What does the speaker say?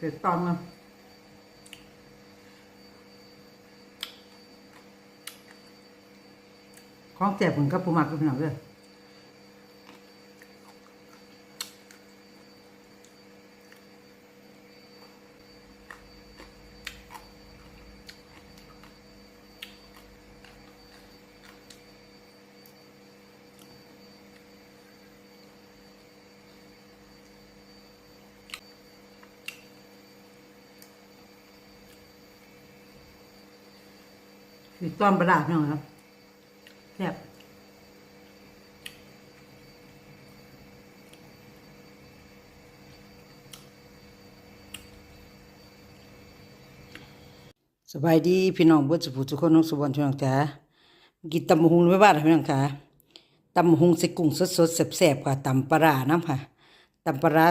เผ็ดตอนมาของแจกผมกับปูมากกับพี่น้องเด้อต้อมประดาษพี่น้องครับแซ่บสบายดีพี่น้องเบิดสุภูทุกคนน้องสุวรรณพี่น้องจ๋ากินตำหุงไว้บ้านพี่น้องค่ะตำหุงใส่กุ้งสดๆแซ่บๆค่ะตำปลาร้าน้ำค่ะตำปลาร้า